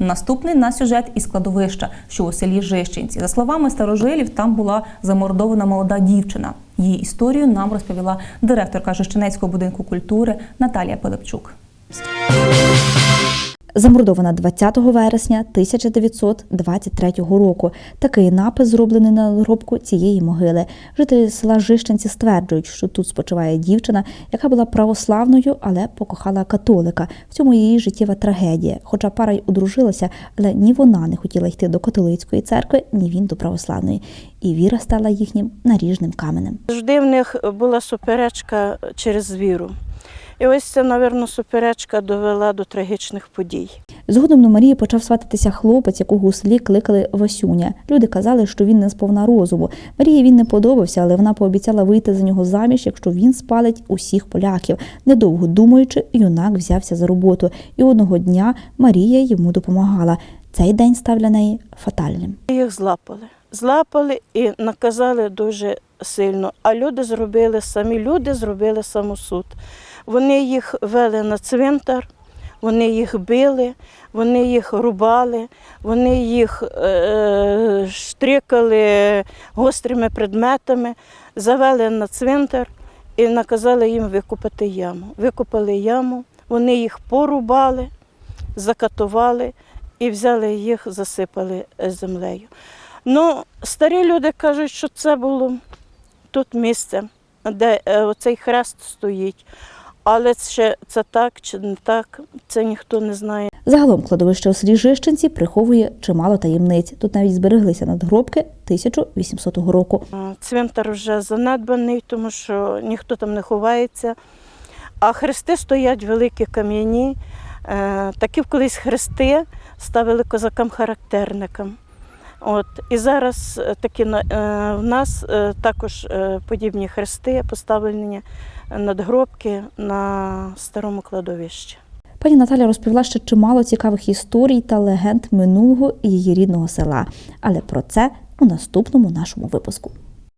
Наступний на сюжет із кладовища, що у селі Жищенці. За словами старожилів, там була замордована молода дівчина. Її історію нам розповіла директорка Жищенецького будинку культури Наталія Пилипчук. Замордована 20 вересня 1923 року. Такий напис зроблений на надгробку цієї могили. Жителі села Жищенці стверджують, що тут спочиває дівчина, яка була православною, але покохала католика. В цьому її життєва трагедія. Хоча пара й одружилася, але ні вона не хотіла йти до католицької церкви, ні він до православної. І віра стала їхнім наріжним каменем. Завжди в них була суперечка через віру. І ось ця, напевно, суперечка довела до трагічних подій. Згодом до Марії почав свататися хлопець, якого у селі кликали Васюня. Люди казали, що він не сповна розуму. Марії він не подобався, але вона пообіцяла вийти за нього заміж, якщо він спалить усіх поляків. Недовго думаючи, юнак взявся за роботу, і одного дня Марія йому допомагала. Цей день став для неї фатальним. Їх злапали. Злапали і наказали дуже сильно. А люди зробили самі люди зробили самосуд. Вони їх вели на цвинтар, вони їх били, вони їх рубали, вони їх е, штрикали гострими предметами, завели на цвинтар і наказали їм викопати яму. Викопали яму, вони їх порубали, закатували і взяли їх, засипали е, землею. Ну, старі люди кажуть, що це було тут місце, де е, оцей хрест стоїть. Але ще це так чи не так, це ніхто не знає. Загалом кладовище у селі Жищенці приховує чимало таємниць. Тут навіть збереглися надгробки 1800 року. Цвинтар вже занедбаний, тому що ніхто там не ховається. А хрести стоять великі кам'яні. Е, Такі колись хрести ставили козакам-характерникам. От. І зараз таки такі на- е, в нас е, також е, подібні хрести поставлені надгробки на старому кладовищі. Пані Наталя розповіла ще чимало цікавих історій та легенд минулого її рідного села. Але про це у наступному нашому випуску.